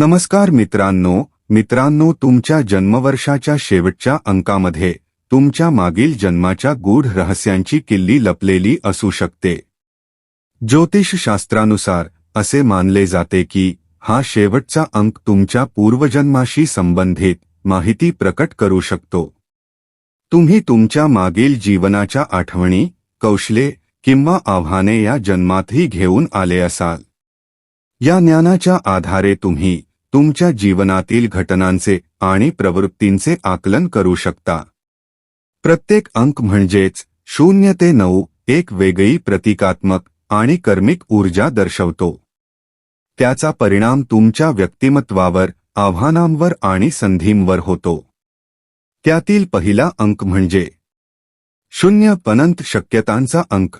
नमस्कार मित्रांनो मित्रांनो तुमच्या जन्मवर्षाच्या शेवटच्या अंकामध्ये तुमच्या मागील जन्माच्या गूढ रहस्यांची किल्ली लपलेली असू शकते. ज्योतिषशास्त्रानुसार असे मानले जाते की हा शेवटचा अंक तुमच्या पूर्वजन्माशी संबंधित माहिती प्रकट करू शकतो. तुम्ही तुमच्या मागील जीवनाच्या आठवणी कौशले किंवा आव्हाने या जन्मातही घेऊन आले असाल. या ज्ञानाच्या आधारे तुम्ही तुमच्या जीवनातील घटनांचे आणि प्रवृत्तींचे आकलन करू शकता. प्रत्येक अंक म्हणजेच शून्य ते नऊ एक वेगळी प्रतिकात्मक आणि कर्मिक ऊर्जा दर्शवतो. त्याचा परिणाम तुमच्या व्यक्तिमत्वावर आव्हानांवर आणि संधींवर होतो. त्यातील पहिला अंक म्हणजे शून्य पनंत शक्यतांचा अंक.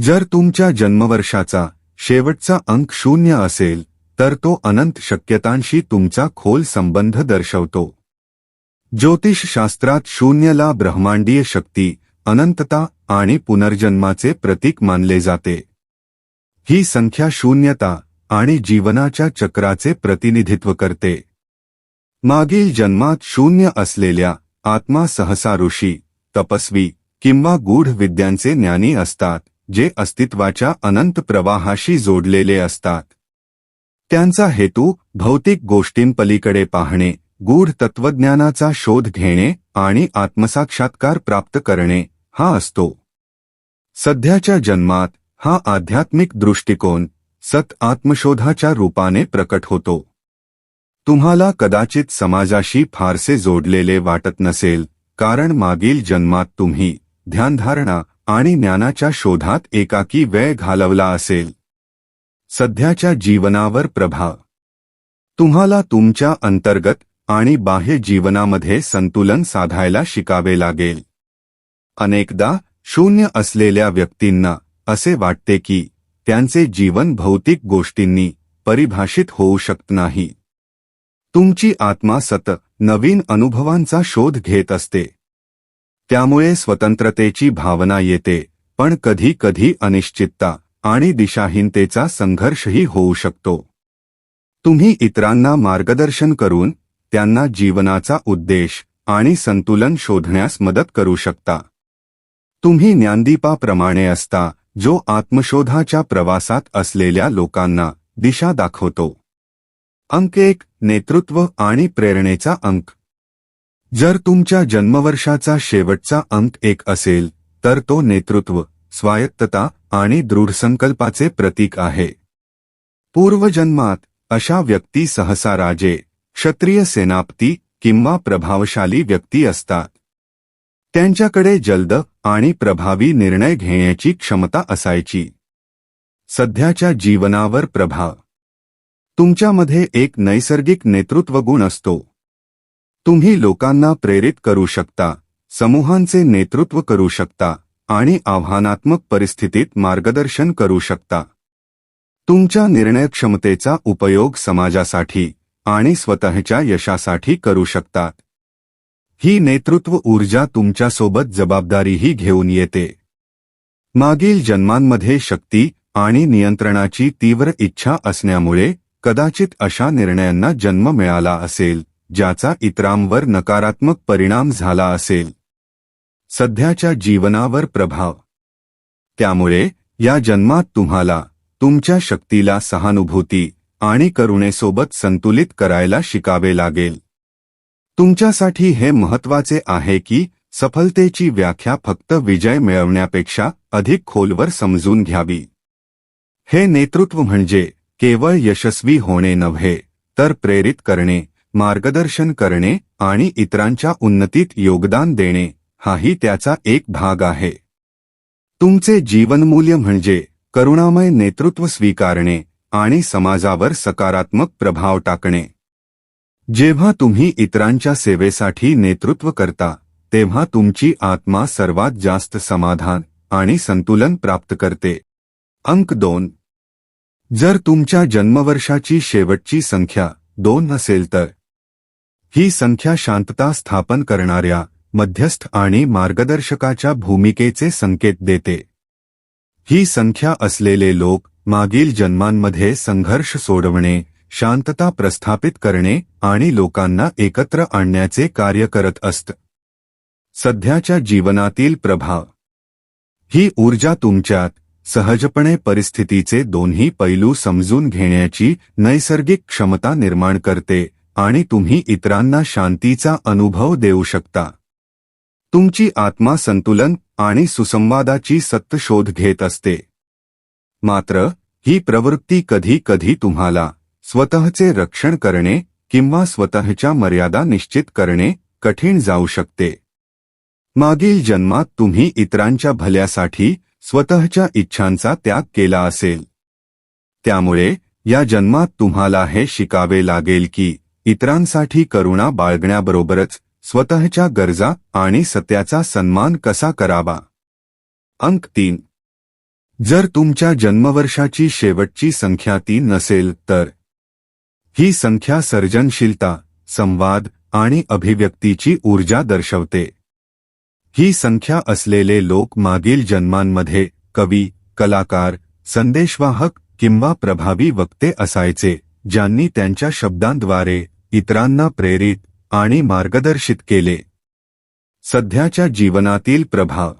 जर तुमच्या जन्मवर्षाचा शेवटचा अंक शून्य असेल तर तो अनंत शक्यतांशी तुमचा खोल संबंध दर्शवतो. ज्योतिषशास्त्रात शून्यला ब्रह्मांडीय शक्ती अनंतता आणि पुनर्जन्माचे प्रतीक मानले जाते. ही संख्या शून्यता आणि जीवनाच्या चक्राचे प्रतिनिधित्व करते. मागील जन्मात शून्य असलेल्या आत्मा सहसा ऋषी तपस्वी किंवा गूढ विद्यांचे ज्ञानी असतात जे अस्तित्वाच्या अनंत प्रवाहाशी जोडलेले असतात. त्यांचा हेतू भौतिक गोष्टींपलीकडे पाहणे गूढ तत्वज्ञानाचा शोध घेणे आणि आत्मसाक्षात्कार प्राप्त करणे हा असतो. सध्याच्या जन्मात हा आध्यात्मिक दृष्टिकोन सत आत्मशोधाच्या रूपाने प्रकट होतो. तुम्हाला कदाचित समाजाशी फारसे जोडलेले वाटत नसेल कारण मागील जन्मात तुम्ही ध्यानधारणा आणि ज्ञानाच्या शोधात एकाकी वेळ घालवला असेल. सध्याच्या जीवनावर प्रभाव. तुम्हाला तुमच्या अंतर्गत आणि बाह्य जीवनामध्ये संतुलन साधायला शिकावे लागेल. अनेकदा शून्य असलेल्या व्यक्तींना असे वाटते की त्यांचे जीवन भौतिक गोष्टींनी परिभाषित होऊ शकत नाही. तुमची आत्मा सत नवीन अनुभवांचा शोध घेत असते. त्यामुळे स्वतंत्रतेची भावना येते पण कधी कधी अनिश्चितता आणि दिशाहीनतेचा संघर्षही होऊ शकतो. तुम्ही इतरांना मार्गदर्शन करून त्यांना जीवनाचा उद्देश आणि संतुलन शोधण्यास मदत करू शकता. तुम्ही ज्ञानदीपाप्रमाणे असता जो आत्मशोधाच्या प्रवासात असलेल्या लोकांना दिशा दाखवतो. अंक एक नेतृत्व आणि प्रेरणेचा अंक. जर तुमच्या जन्मवर्षाचा शेवटचा अंक एक असेल तर तो नेतृत्व. स्वायत्तता आणि दृढसंकल्पाचे प्रतीक आहे. पूर्वजन्मात अशा व्यक्ती सहसा राजे क्षत्रिय सेनापती किंवा प्रभावशाली व्यक्ती असतात. त्यांच्याकडे जलद आणि प्रभावी निर्णय घेण्याची क्षमता असायची. सध्याच्या जीवनावर प्रभाव. तुमच्यामध्ये एक नैसर्गिक नेतृत्व गुण असतो. तुम्ही लोकांना प्रेरित करू शकता समूहांचे नेतृत्व करू शकता. आणि आव्हानात्मक परिस्थितीत मार्गदर्शन करू शकता. तुमच्या निर्णय क्षमतेचा उपयोग समाजासाठी आणि स्वतःच्या यशासाठी करू शकतात ही नेतृत्व ऊर्जा तुमच्यासोबत जबाबदारीही घेऊन येते. मागील जन्मांमध्ये शक्ती आणि नियंत्रणाची तीव्र इच्छा असण्यामुळे कदाचित अशा निर्णयांना जन्म मिळाला असेल ज्याचा इतरांवर नकारात्मक परिणाम झाला असेल. सध्याच्या जीवनावर प्रभाव. त्यामुळे या जन्मात तुम्हाला तुमच्या शक्तीला सहानुभूती आणि करुणेसोबत संतुलित करायला शिकावे लागेल. तुमच्यासाठी हे महत्त्वाचे आहे की सफलतेची व्याख्या फक्त विजय मिळवण्यापेक्षा अधिक खोलवर समजून घ्यावी. हे नेतृत्व म्हणजे केवळ यशस्वी होणे नव्हे तर प्रेरित करणे मार्गदर्शन करणे आणि इतरांच्या उन्नतीत योगदान देणे. हाही त्याचा एक भाग आहे. तुमचे जीवनमूल्य म्हणजे करुणामय नेतृत्व स्वीकारणे आणि समाजावर सकारात्मक प्रभाव टाकणे. जेव्हा तुम्ही इतरांच्या सेवेसाठी नेतृत्व करता तेव्हा तुमची आत्मा सर्वात जास्त समाधान आणि संतुलन प्राप्त करते. अंक दोन. जर तुमच्या जन्मवर्षाची शेवटची संख्या दोन असेल तर ही संख्या शांतता स्थापन करणाऱ्या मध्यस्थ आणि मार्गदर्शकाच्या भूमिकेचे संकेत देते. ही संख्या असलेले लोक मागील जन्मांमध्ये संघर्ष सोडवणे शांतता प्रस्थापित करणे आणि लोकांना एकत्र आणण्याचे कार्य करत असत. सध्याच्या जीवनातील प्रभाव. ही ऊर्जा तुमच्यात सहजपणे परिस्थितीचे दोन्ही पैलू समजून घेण्याची नैसर्गिक क्षमता निर्माण करते आणि तुम्ही इतरांना शांतीचा अनुभव देऊ शकता. तुमची आत्मा संतुलन आणि सुसंवादाची सत्त शोध घेत असते. मात्र ही प्रवृत्ती कधी कधी तुम्हाला स्वतःचे रक्षण करणे किंवा स्वतःच्या मर्यादा निश्चित करणे कठीण जाऊ शकते. मागील जन्मात तुम्ही इतरांच्या भल्यासाठी स्वतःच्या इच्छांचा त्याग केला असेल. त्यामुळे या जन्मात तुम्हाला हे शिकावे लागेल की इतरांसाठी करुणा बाळगण्याबरोबरच स्वतःच्या गरजा आणि सत्याचा सन्मान कसा करावा? अंक तीन. जर तुमच्या जन्मवर्षाची शेवटची संख्या तीन नसेल तर ही संख्या सर्जनशीलता संवाद आणि अभिव्यक्तीची ऊर्जा दर्शवते. ही संख्या असलेले लोक मागील जन्मांमध्ये कवी कलाकार संदेशवाहक किंवा प्रभावी वक्ते असायचे ज्यांनी त्यांच्या शब्दांद्वारे इतरांना प्रेरित आणि मार्गदर्शित केले. सध्याच्या जीवनातील प्रभाव.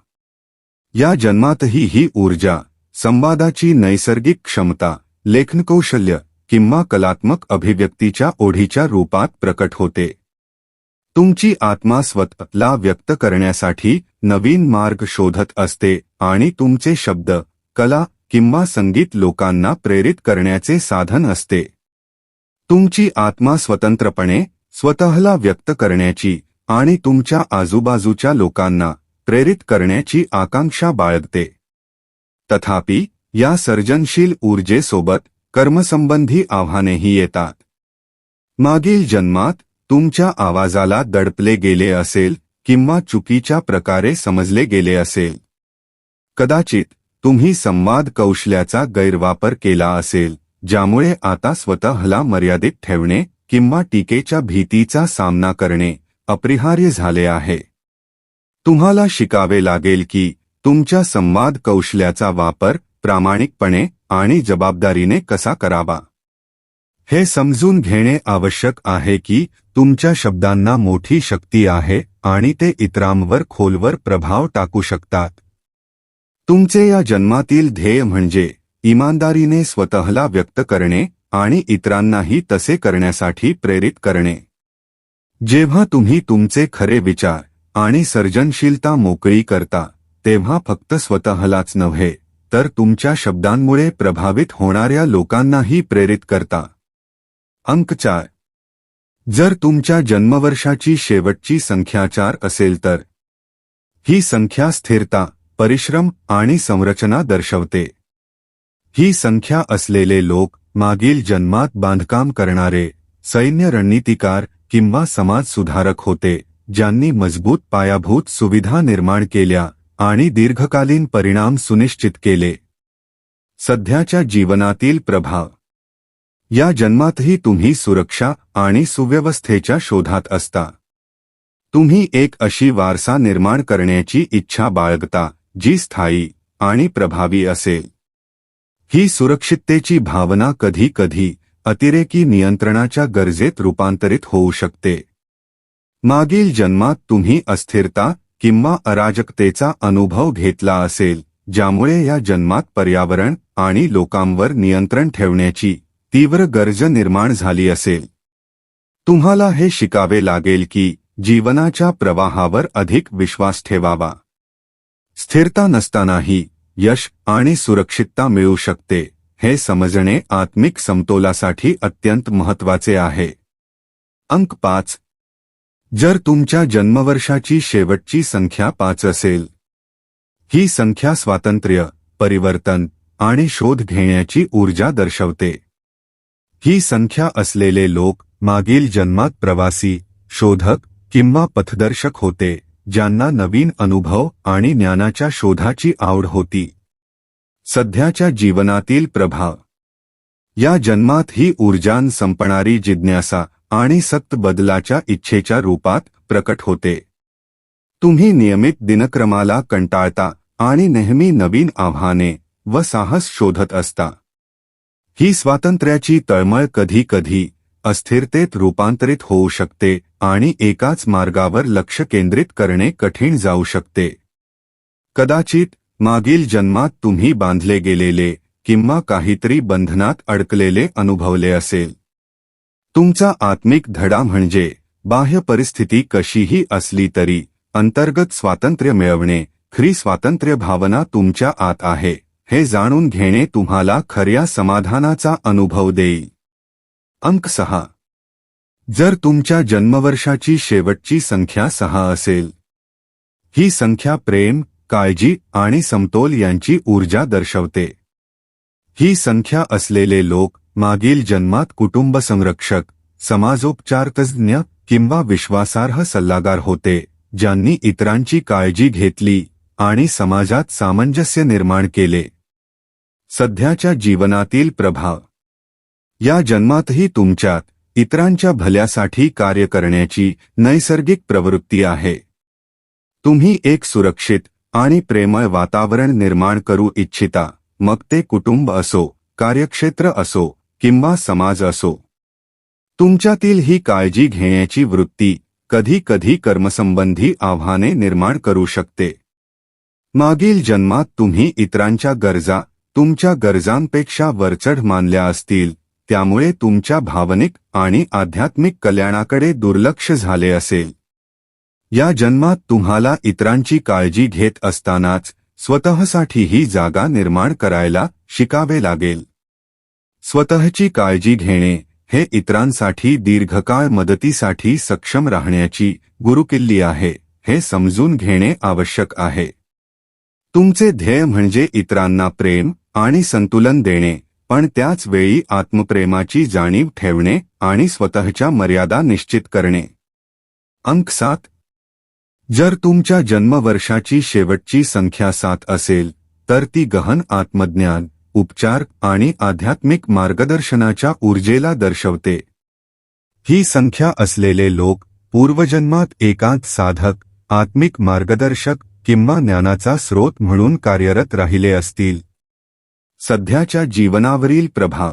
या जन्मातही ही ऊर्जा संवादाची नैसर्गिक क्षमता लेखनकौशल्य किंवा कलात्मक अभिव्यक्तीच्या ओढीच्या रूपात प्रकट होते. तुमची आत्मा स्वतःला व्यक्त करण्यासाठी नवीन मार्ग शोधत असते आणि तुमचे शब्द कला किंवा संगीत लोकांना प्रेरित करण्याचे साधन असते. तुमची आत्मा स्वतंत्रपणे स्वतःला व्यक्त करण्याची आणि तुमच्या आजूबाजूच्या लोकांना प्रेरित करण्याची आकांक्षा बाळगते. तथापि या सर्जनशील ऊर्जेसोबत कर्मसंबंधी आव्हानेही येतात. मागील जन्मात तुमच्या आवाजाला दडपले गेले असेल किंवा चुकीच्या प्रकारे समजले गेले असेल. कदाचित तुम्ही संवाद कौशल्याचा गैरवापर केला असेल ज्यामुळे आता स्वतःला मर्यादित ठेवणे किंवा टीकेच्या भीतीचा सामना करणे अपरिहार्य झाले आहे. तुम्हाला शिकावे लागेल की तुमच्या संवाद कौशल्याचा वापर प्रामाणिकपणे आणि जबाबदारीने कसा करावा. हे समजून घेणे आवश्यक आहे की तुमच्या शब्दांना मोठी शक्ती आहे आणि ते इतरांवर खोलवर प्रभाव टाकू शकतात. तुमचे या जन्मातील ध्येय म्हणजे इमानदारीने स्वतःला व्यक्त करणे आणि इतरांनाही तसे करण्यासाठी प्रेरित करणे. जेव्हा तुम्ही तुमचे खरे विचार आणि सर्जनशीलता मोकळी करता तेव्हा फक्त स्वतःलाच नव्हे तर तुमच्या शब्दांमुळे प्रभावित होणाऱ्या लोकांनाही प्रेरित करता. अंक चार. जर तुमच्या जन्मवर्षाची शेवटची संख्या चार असेल तर ही संख्या स्थिरता परिश्रम आणि संरचना दर्शवते. ही संख्या असलेले लोक मागील जन्मात बांधकाम करणारे सैन्य रणनीतिकार किंवा समाज सुधारक होते ज्यांनी मजबूत पायाभूत सुविधा निर्माण केल्या आणि दीर्घकालीन परिणाम सुनिश्चित केले. सध्याच्या जीवनातील प्रभाव. या जन्मातही तुम्ही सुरक्षा आणि सुव्यवस्थेच्या शोधात असता. तुम्ही एक अशी वारसा निर्माण करण्याची इच्छा बाळगता जी स्थायी आणि प्रभावी असेल. ही सुरक्षिततेची भावना कधी कधी अतिरेकी नियंत्रणाच्या गरजेत रूपांतरित होऊ शकते. मागील जन्मात तुम्ही अस्थिरता किंवा अराजकतेचा अनुभव घेतला असेल ज्यामुळे या जन्मात पर्यावरण आणि लोकांवर नियंत्रण ठेवण्याची तीव्र गरज निर्माण झाली असेल. तुम्हाला हे शिकावे लागेल की जीवनाच्या प्रवाहावर अधिक विश्वास ठेवावा. स्थिरता नसतानाही यश आणि सुरक्षितता मिळू शकते हे समजणे आत्मिक समतोलासाठी अत्यंत महत्त्वाचे आहे. अंक पाच. जर तुमच्या जन्मवर्षाची शेवटची संख्या पाच असेल ही संख्या स्वातंत्र्य परिवर्तन आणि शोध घेण्याची ऊर्जा दर्शवते. ही संख्या असलेले लोक मागील जन्मात प्रवासी शोधक किंवा पथदर्शक होते. ज्यांना नवीन अनुभव आणि ज्ञानाच्या शोधाची आवड होती. सध्याच्या जीवनातील प्रभाव. या जन्मात ही ऊर्जान संपणारी जिज्ञासा आणि सक्त बदलाच्या इच्छेच्या रूपात प्रकट होते. तुम्ही नियमित दिनक्रमाला कंटाळता आणि नेहमी नवीन आव्हाने व साहस शोधत असता. ही स्वातंत्र्याची तळमळ कधी कधी अस्थिरतेत रूपांतरित होऊ शकते आणि एकाच मार्गावर लक्ष केंद्रित करणे कठीण जाऊ शकते. कदाचित मागील जन्मात तुम्ही बांधले गेलेले किंवा काहीतरी बंधनात अडकलेले अनुभवले असेल. तुमचा आत्मिक धडा म्हणजे बाह्य परिस्थिती कशीही असली तरी अंतर्गत स्वातंत्र्य मिळवणे खरी स्वातंत्र्य भावना तुमच्या आत आहे हे जाणून घेणे तुम्हाला खऱ्या समाधानाचा अनुभव देईल. अंक सहा. जर तुमच्या जन्मवर्षाची शेवटची संख्या सहा असेल. ही संख्या प्रेम काळजी आणि समतोल यांची ऊर्जा दर्शवते. ही संख्या असलेले लोक मागील जन्मात कुटुंब संरक्षक समाजोपचारतज्ज्ञ किंवा विश्वासार्ह सल्लागार होते ज्यांनी इतरांची काळजी घेतली आणि समाजात सामंजस्य निर्माण केले. सध्याच्या जीवनातील प्रभाव. या जन्मातही तुमच्यात इतरांच्या भल्यासाठी कार्य करण्याची नैसर्गिक प्रवृत्ती आहे. तुम्ही एक सुरक्षित आणि प्रेमळ वातावरण निर्माण करू इच्छिता मग ते कुटुंब असो कार्यक्षेत्र असो किंवा समाज असो. तुमच्यातील ही काळजी घेण्याची वृत्ती कधी कधी कर्मसंबंधी आव्हाने निर्माण करू शकते. मागील जन्मात तुम्ही इतरांच्या गरजा तुमच्या गरजांपेक्षा वरचढ मानल्या असतील त्यामुळे तुमच्या भावनिक आणि आध्यात्मिक कल्याणाकडे दुर्लक्ष झाले असेल. या जन्मात तुम्हाला इतरांची काळजी घेत असतानाच स्वतःसाठी ही जागा निर्माण करायला शिकावे लागेल. स्वतःची काळजी घेणे हे इतरांसाठी दीर्घकाळ मदतीसाठी सक्षम राहण्याची गुरुकिल्ली आहे हे समजून घेणे आवश्यक आहे. तुमचे ध्येय म्हणजे इतरांना प्रेम आणि संतुलन देणे. पण त्याच वेळी आत्मप्रेमाची जाणीव ठेवणे आणि स्वतःच्या मर्यादा निश्चित करणे. अंक सात. जर तुमच्या जन्मवर्षाची शेवटची संख्या सात असेल तर ती गहन आत्मज्ञान उपचार आणि आध्यात्मिक मार्गदर्शनाच्या ऊर्जेला दर्शवते. ही संख्या असलेले लोक पूर्वजन्मात एकांत साधक आत्मिक मार्गदर्शक किंवा ज्ञानाचा स्रोत म्हणून कार्यरत राहिले असतील. सध्याच्या जीवनावरील प्रभाव.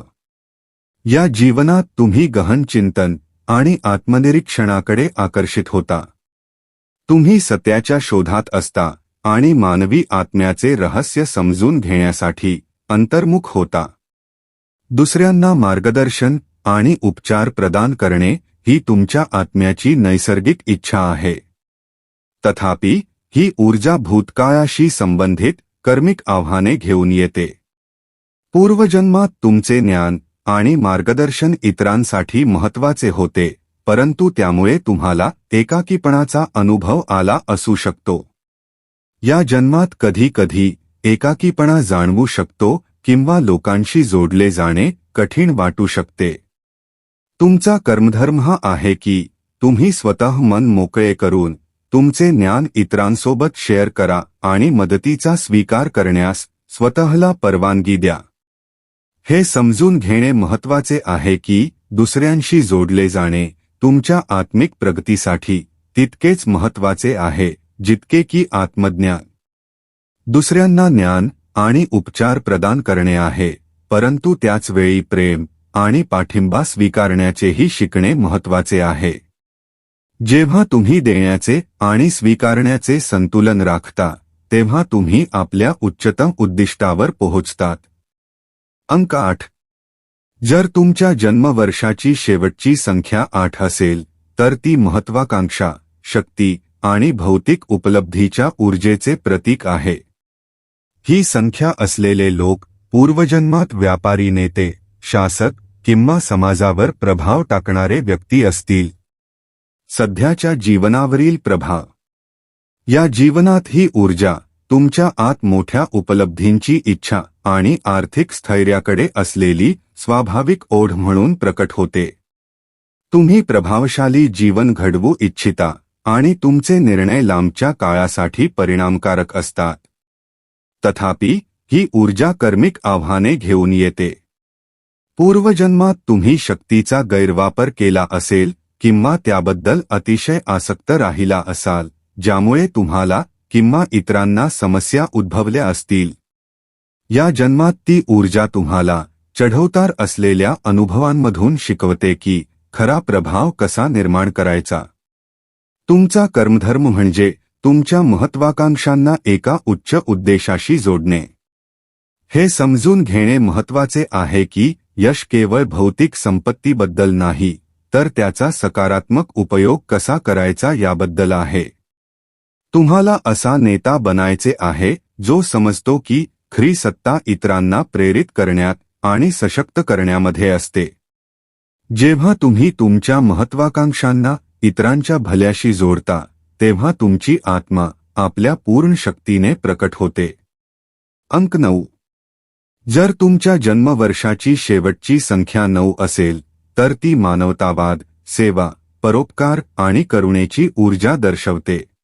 या जीवनात तुम्ही गहन चिंतन आणि आत्मनिरीक्षणाकडे आकर्षित होता. तुम्ही सत्याच्या शोधात असता आणि मानवी आत्म्याचे रहस्य समजून घेण्यासाठी अंतर्मुख होता. दुसऱ्यांना मार्गदर्शन आणि उपचार प्रदान करणे ही तुमच्या आत्म्याची नैसर्गिक इच्छा आहे. तथापि ही ऊर्जा भूतकाळाशी संबंधित कर्मिक आव्हाने घेऊन येते. पूर्वजन्मात तुमचे ज्ञान आणि मार्गदर्शन इतरांसाठी महत्त्वाचे होते परंतु त्यामुळे तुम्हाला एकाकीपणाचा अनुभव आला असू शकतो. या जन्मात कधी कधी एकाकीपणा जाणवू शकतो किंवा लोकांशी जोडले जाणे कठीण वाटू शकते. तुमचा कर्मधर्म हा आहे की तुम्ही स्वतः मन मोकळे करून तुमचे ज्ञान इतरांसोबत शेअर करा आणि मदतीचा स्वीकार करण्यास स्वतःला परवानगी द्या. हे समजून घेणे महत्त्वाचे आहे की दुसऱ्यांशी जोडले जाणे तुमच्या आत्मिक प्रगतीसाठी तितकेच महत्त्वाचे आहे जितके की आत्मज्ञान. दुसऱ्यांना ज्ञान आणि उपचार प्रदान करणे आहे परंतु त्याच वेळी प्रेम आणि पाठिंबा स्वीकारण्याचेही शिकणे महत्त्वाचे आहे. जेव्हा तुम्ही देण्याचे आणि स्वीकारण्याचे संतुलन राखता तेव्हा तुम्ही आपल्या उच्चतम उद्दिष्टावर पोहोचतात. अंक आठ. जर तुमच्या जन्मवर्षाची शेवटची संख्या आठ असेल तर ती महत्वाकांक्षा शक्ती आणि भौतिक उपलब्धीच्या ऊर्जेचे प्रतीक आहे. ही संख्या असलेले लोक पूर्वजन्मात व्यापारी नेते शासक किंवा समाजावर प्रभाव टाकणारे व्यक्ती असतील. सध्याच्या जीवनावरील प्रभाव. या जीवनात ही ऊर्जा तुमच्या आत मोठ्या उपलब्धींची इच्छा आणि आर्थिक स्थैर्याकडे असलेली स्वाभाविक ओढ म्हणून प्रकट होते. तुम्ही प्रभावशाली जीवन घडवू इच्छिता आणि तुमचे निर्णय लांबच्या काळासाठी परिणामकारक असतात. तथापि ही ऊर्जा कर्मिक आव्हाने घेऊन येते. पूर्वजन्मात तुम्ही शक्तीचा गैरवापर केला असेल किंवा त्याबद्दल अतिशय आसक्त राहिला असाल ज्यामुळे तुम्हाला किंवा इतरांना समस्या उद्भवल्या असतील. या जन्मात ती ऊर्जा तुम्हाला चढवतार असलेल्या अनुभवांमधून शिकवते की खरा प्रभाव कसा निर्माण करायचा. तुमचा कर्मधर्म म्हणजे तुमच्या महत्वाकांक्षांना एका उच्च उद्देशाशी जोडणे. हे समजून घेणे महत्त्वाचे आहे की यश केवळ भौतिक संपत्तीबद्दल नाही तर त्याचा सकारात्मक उपयोग कसा करायचा याबद्दल आहे. तुम्हाला असा नेता बनायचे आहे जो समजतो की खरी सत्ता इतरांना प्रेरित करण्यात आणि सशक्त करण्यामध्ये असते. जेव्हा तुम्ही तुमच्या महत्वाकांक्षांना इतरांच्या भल्याशी जोडता तेव्हा तुमची आत्मा आपल्या पूर्ण शक्तीने प्रकट होते. अंक नऊ. जर तुमच्या जन्मवर्षाची शेवटची संख्या नऊ असेल तर ती मानवतावाद सेवा परोपकार आणि करुणेची ऊर्जा दर्शवते.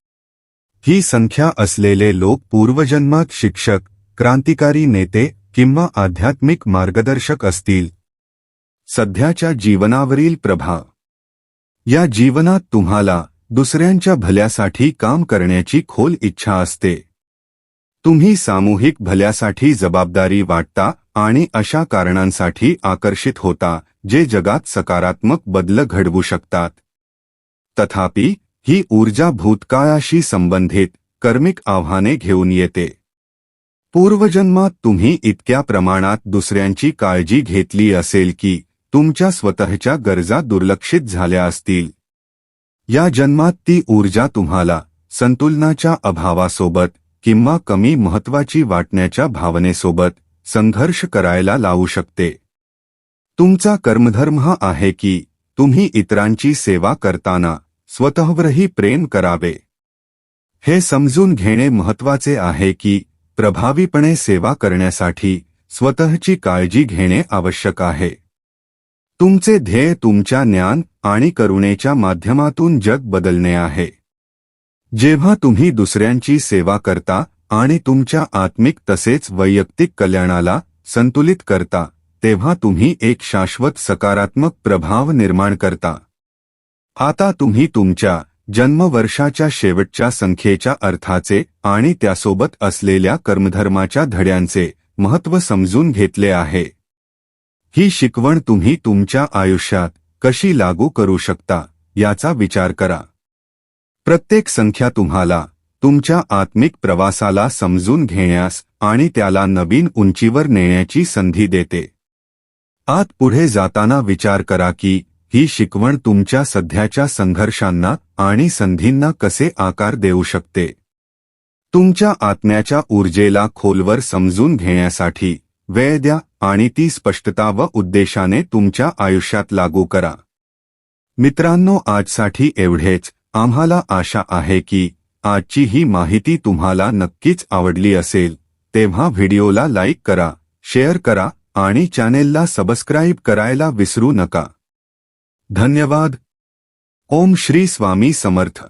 ही संख्या असलेले लोक पूर्वजन्मात शिक्षक क्रांतिकारी नेते किंवा आध्यात्मिक मार्गदर्शक असतील. सध्याच्या जीवनावरील प्रभाव. या जीवनात तुम्हाला दुसऱ्यांच्या भल्यासाठी काम करण्याची खोल इच्छा असते. तुम्ही सामूहिक भल्यासाठी जबाबदारी वाटता आणि अशा कारणांसाठी आकर्षित होता जे जगात सकारात्मक बदल घडवू शकतात. तथापि ही ऊर्जा भूतकाळाशी संबंधित कर्मिक आव्हाने घेऊन येते. पूर्वजन्मात तुम्ही इतक्या प्रमाणात दुसऱ्यांची काळजी घेतली असेल की तुमच्या स्वतःच्या गरजा दुर्लक्षित झाल्या असतील. या जन्मात ती ऊर्जा तुम्हाला संतुलनाच्या अभावासोबत किंवा कमी महत्वाची वाटण्याच्या भावनेसोबत संघर्ष करायला लावू शकते. तुमचा कर्मधर्म हा आहे की तुम्ही इतरांची सेवा करताना स्वतःवरही प्रेम करावे. हे समजून घेणे महत्त्वाचे आहे की प्रभावीपणे सेवा करण्यासाठी स्वतःची काळजी घेणे आवश्यक आहे. तुमचे ध्येय तुमच्या ज्ञान आणि करुणेच्या माध्यमातून जग बदलणे आहे. जेव्हा तुम्ही दुसऱ्यांची सेवा करता आणि तुमच्या आत्मिक तसेच वैयक्तिक कल्याणाला संतुलित करता तेव्हा तुम्ही एक शाश्वत सकारात्मक प्रभाव निर्माण करता. आता तुम्ही तुमच्या जन्मवर्षाच्या शेवटच्या संख्येच्या अर्थाचे आणि त्यासोबत असलेल्या कर्मधर्माच्या धड्यांचे महत्त्व समजून घेतले आहे. ही शिकवण तुम्ही तुमच्या आयुष्यात कशी लागू करू शकता याचा विचार करा. प्रत्येक संख्या तुम्हाला तुमच्या आत्मिक प्रवासाला समजून घेण्यास आणि त्याला नवीन उंचीवर नेण्याची संधी देते. आत पुढे जाताना विचार करा की ही शिकवण तुमच्या सध्याच्या संघर्षांना आणि संधींना कसे आकार देऊ शकते? तुमच्या आत्म्याच्या ऊर्जेला खोलवर समजून घेण्यासाठी वेळ द्या आणि ती स्पष्टता व उद्देशाने तुमच्या आयुष्यात लागू करा. मित्रांनो आजसाठी एवढेच. आम्हाला आशा आहे की आजची ही माहिती तुम्हाला नक्कीच आवडली असेल. तेव्हा व्हिडिओला लाईक करा शेअर करा आणि चॅनेलला सबस्क्राईब करायला विसरू नका. धन्यवाद। ओम श्री स्वामी समर्थ।